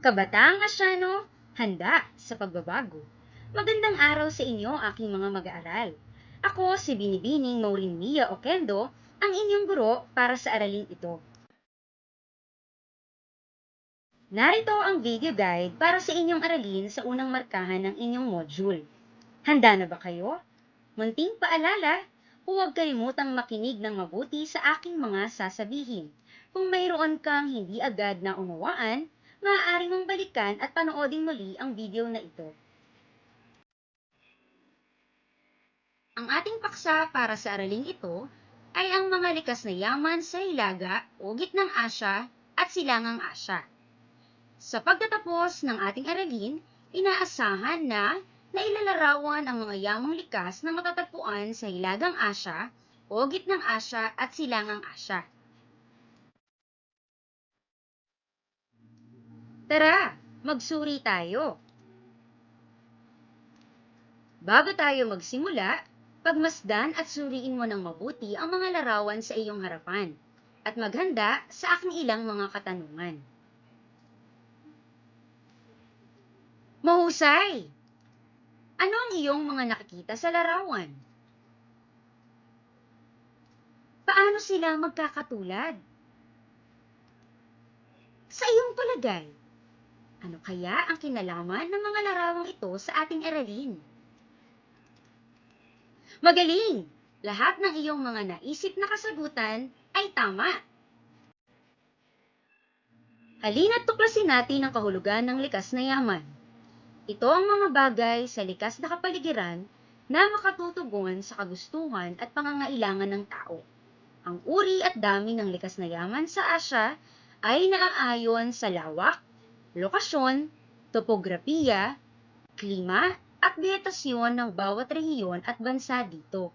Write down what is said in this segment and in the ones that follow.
Kabataang Asyano, handa sa pagbabago. Magandang araw sa inyo aking mga mag-aaral. Ako si Binibining Maureen Mia Okendo, ang inyong guro para sa aralin ito. Narito ang video guide para sa inyong aralin sa unang markahan ng inyong module. Handa na ba kayo? Munting paalala, huwag kalimutang makinig ng mabuti sa aking mga sasabihin. Kung mayroon kang hindi agad na unawaan, maaari mong balikan at panoodin muli ang video na ito. Ang ating paksa para sa araling ito ay ang mga likas na yaman sa Hilaga o Gitnang Asya at Silangang Asya. Sa pagtatapos ng ating aralin, inaasahan na nailalarawan ang mga yamang likas na matatagpuan sa Hilagang Asya o Gitnang Asya at Silangang Asya. Tara, magsuri tayo. Bago tayo magsimula, pagmasdan at suriin mo ng mabuti ang mga larawan sa iyong harapan at maghanda sa aking ilang mga katanungan. Mahusay! Ano ang iyong mga nakikita sa larawan? Paano sila magkakatulad? Sa iyong palagay, ano kaya ang kinalaman ng mga larawang ito sa ating aralin? Magaling! Lahat ng iyong mga naisip na kasagutan ay tama. Halina't tuklasin natin ang kahulugan ng likas na yaman. Ito ang mga bagay sa likas na kapaligiran na makatutugon sa kagustuhan at pangangailangan ng tao. Ang uri at dami ng likas na yaman sa Asya ay naaayon sa lawak, lokasyon, topografiya, klima, at vegetasyon ng bawat rehiyon at bansa dito.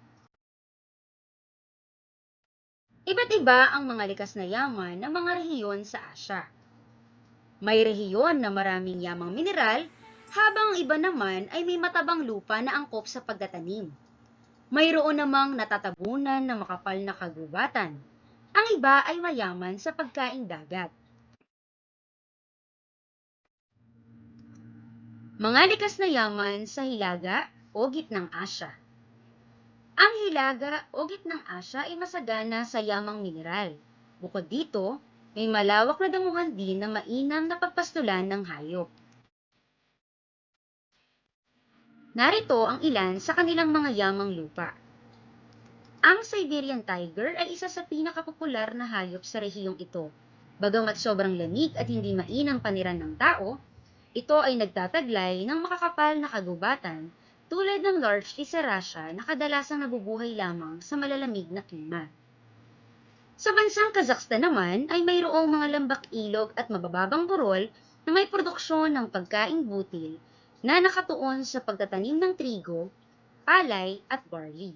Iba't iba ang mga likas na yaman ng mga rehiyon sa Asya. May rehiyon na maraming yamang mineral, habang ang iba naman ay may matabang lupa na angkop sa pagtatanim. Mayroon namang natatabunan na makapal na kagubatan. Ang iba ay mayaman sa pagkaing dagat. Mga likas na yaman sa Hilaga o Gitnang Asya. Ang Hilaga o Gitnang Asya ay masagana sa yamang mineral. Bukod dito, may malawak na danguhan din na mainam na pagpastulan ng hayop. Narito ang ilan sa kanilang mga yamang lupa. Ang Siberian Tiger ay isa sa pinakapopular na hayop sa rehiyong ito. Bagamat sobrang lamig at hindi mainang paniran ng tao, ito ay nagtataglay ng makakapal na kagubatan tulad ng large Tisseracea na kadalasang nabubuhay lamang sa malalamig na klima. Sa bansang Kazakhstan naman ay mayroong mga lambak ilog at mabababang burol na may produksyon ng pagkaing butil na nakatuon sa pagtatanim ng trigo, palay at barley.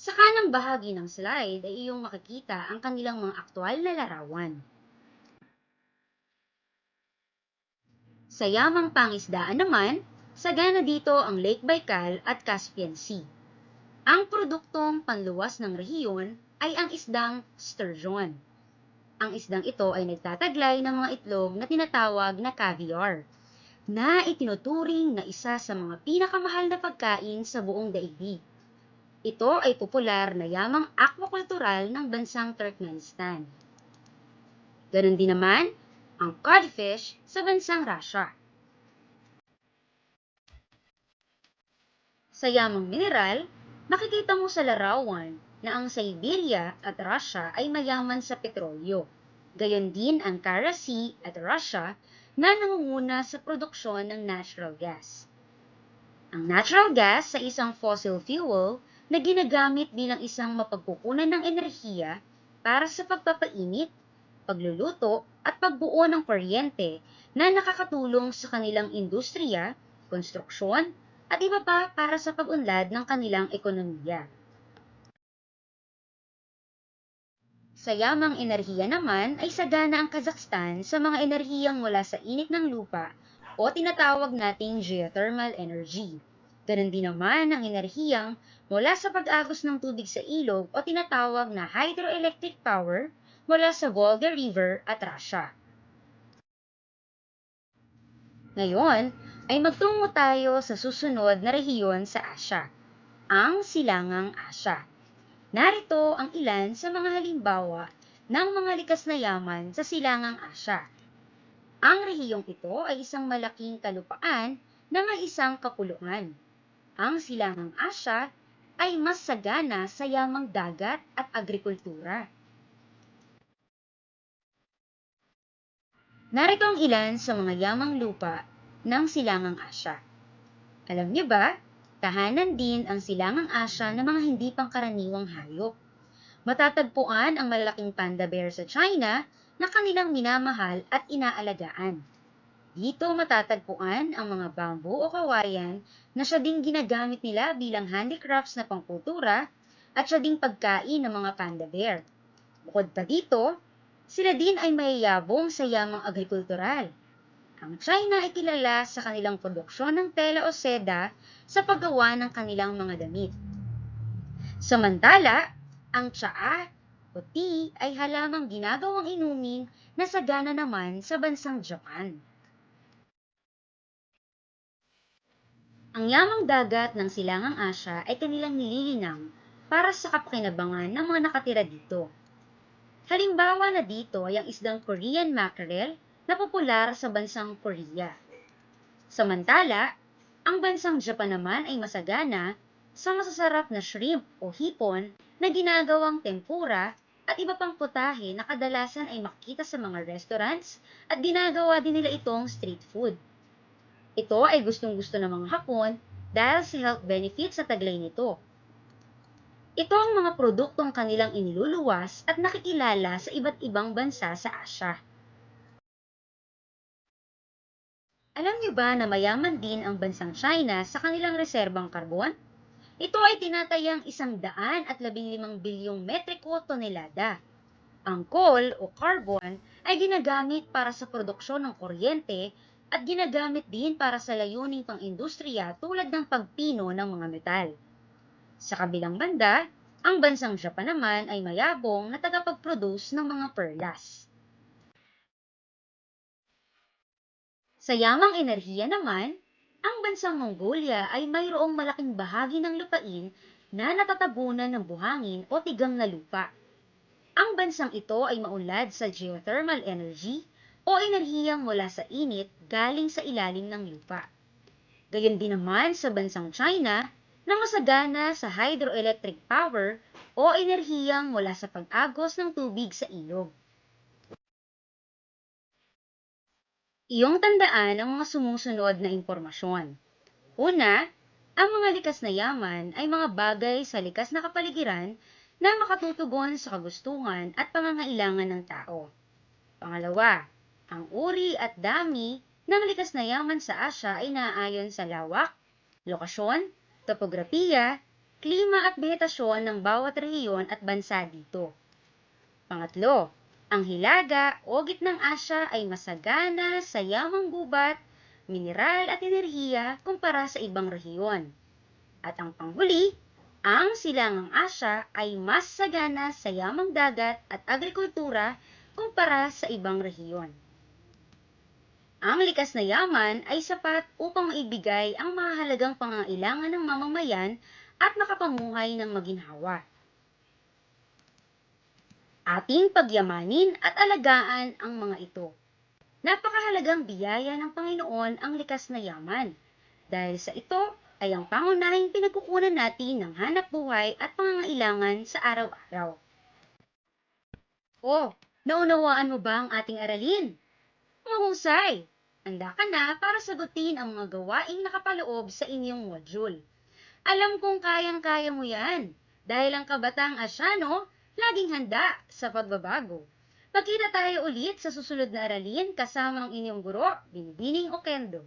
Sa kanang bahagi ng slide ay iyong makikita ang kanilang mga aktwal na larawan. Sa yamang pangisdaan naman, sagana dito ang Lake Baikal at Caspian Sea. Ang produktong panluwas ng rehiyon ay ang isdang sturgeon. Ang isdang ito ay nagtataglay ng mga itlog na tinatawag na caviar, na itinuturing na isa sa mga pinakamahal na pagkain sa buong daigdig. Ito ay popular na yamang aquacultural ng bansang Turkmenistan. Ganon din naman ang codfish sa bansang Russia. Sa yamang mineral, makikita mo sa larawan na ang Siberia at Russia ay mayaman sa petrolyo. Gayon din ang Kara Sea at Russia na nangunguna sa produksyon ng natural gas. Ang natural gas sa isang fossil fuel na ginagamit bilang isang mapagkukunan ng enerhiya para sa pagpapainit, pagluluto at pagbuo ng kuryente na nakakatulong sa kanilang industriya, konstruksyon, at iba pa para sa pag-unlad ng kanilang ekonomiya. Sa yamang enerhiya naman ay sagana ang Kazakhstan sa mga enerhiyang mula sa init ng lupa o tinatawag nating geothermal energy. Ganon din naman ang enerhiyang mula sa pag-agos ng tubig sa ilog o tinatawag na hydroelectric power mula sa Volga River at Russia. Ngayon ay magtungo tayo sa susunod na rehiyon sa Asya, ang Silangang Asya. Narito ang ilan sa mga halimbawa ng mga likas na yaman sa Silangang Asya. Ang rehiyong ito ay isang malaking kalupaan may isang kapuluan. Ang Silangang Asya ay mas sagana sa yamang dagat at agrikultura. Narito ang ilan sa mga yamang lupa ng Silangang Asya. Alam niyo ba, tahanan din ang Silangang Asya ng mga hindi pangkaraniwang hayop. Matatagpuan ang malaking panda bear sa China na kanilang minamahal at inaalagaan. Dito matatagpuan ang mga bamboo o kawayan na siya ding ginagamit nila bilang handicrafts na pangkultura at siya ding pagkain ng mga panda bear. Bukod pa dito, sila din ay mayayabong sa yamang agrikultural. Ang China ay kilala sa kanilang produksyon ng tela o seda sa paggawa ng kanilang mga damit. Samantala, ang tsaa o tea ay halamang ginagawang inumin na sagana naman sa bansang Japan. Ang yamang dagat ng Silangang Asya ay kanilang nililinang para sa kapakinabangan ng mga nakatira dito. Halimbawa na dito ay ang isdang Korean mackerel na popular sa bansang Korea. Samantala, ang bansang Japan naman ay masagana sa masasarap na shrimp o hipon na ginagawang tempura at iba pang putahe na kadalasan ay makita sa mga restaurants at ginagawa din nila itong street food. Ito ay gustong-gusto ng mga Hapon dahil sa health benefits sa taglay nito. Ito ang mga produktong kanilang iniluluwas at nakikilala sa iba't ibang bansa sa Asya. Alam niyo ba na mayaman din ang bansang China sa kanilang reserbang karbon? Ito ay tinatayang isang daan at labing limang bilyong metriko tonelada. Ang coal o carbon ay ginagamit para sa produksyon ng kuryente at ginagamit din para sa layuning pang-industriya tulad ng pagpino ng mga metal. Sa kabilang banda, ang bansang Japan naman ay mayabong na tagapag-produce ng mga perlas. Sa yamang enerhiya naman, ang bansang Mongolia ay mayroong malaking bahagi ng lupain na natatabunan ng buhangin o tigang na lupa. Ang bansang ito ay maunlad sa geothermal energy o enerhiyang mula sa init galing sa ilalim ng lupa. Gayon din naman sa bansang China na masagana sa hydroelectric power o enerhiyang mula sa pag-agos ng tubig sa ilog. Iyong tandaan ang mga sumusunod na impormasyon. Una, ang mga likas na yaman ay mga bagay sa likas na kapaligiran na makatutugon sa kagustuhan at pangangailangan ng tao. Pangalawa, ang uri at dami ng likas na yaman sa Asya ay naaayon sa lawak, lokasyon, topografiya, klima at vegetasyon ng bawat rehiyon at bansa dito. Pangatlo, ang hilaga o gitnang Asya ay masagana sa yamang gubat, mineral at enerhiya kumpara sa ibang rehiyon. At ang panghuli, ang silangang Asya ay mas sagana sa yamang dagat at agrikultura kumpara sa ibang rehiyon. Ang likas na yaman ay sapat upang maibigay ang mahalagang pangangailangan ng mamamayan at makapamuhay ng maginhawa ating pagyamanin at alagaan ang mga ito. Napakahalagang biyaya ng Panginoon ang likas na yaman. Dahil sa ito ay ang pangunahing pinagkukunan natin ng hanap buhay at pangangailangan sa araw-araw. Oh, naunawaan mo ba ang ating aralin? Mahusay! Handa ka na para sagutin ang mga gawaing nakapaloob sa inyong module. Alam kong kayang-kaya mo yan dahil ang kabatang asyano laging handa sa pagbabago. Magkita tayo ulit sa susunod na aralin kasama ang inyong guro, Binibining Okendo.